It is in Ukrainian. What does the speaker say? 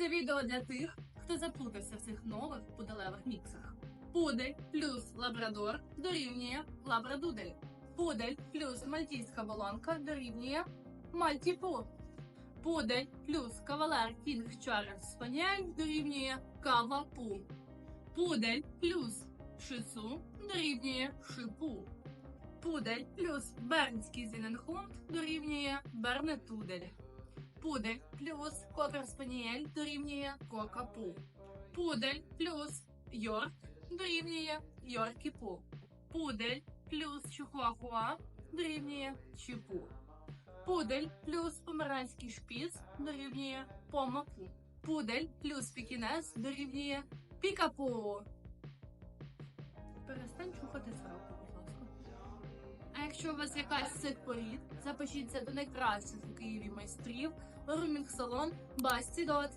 Це відео для тих, хто заплутався в цих нових пуделевих міксах. Пудель плюс лабрадор дорівнює лабрадудель. Пудель плюс мальтійська болонка дорівнює мальтіпу. Пудель плюс кавалер кінг Чарльз Спаніель дорівнює кава пу. Пудель плюс шису дорівнює шипу. Пудель плюс бернський зіненхунд дорівнює бернетудель. Пудель плюс кокер спаніель дорівнює кокапу. Пудель плюс йорк дорівнює йоркіпу. Пудель плюс чихуахуа дорівнює чіпу. Пудель плюс померанський шпіц дорівнює помапу. Пудель плюс пікінес дорівнює пікапу. Якщо у вас якась порід, запишіться до найкращих у Києві майстрів, румінг салон Басті Дот.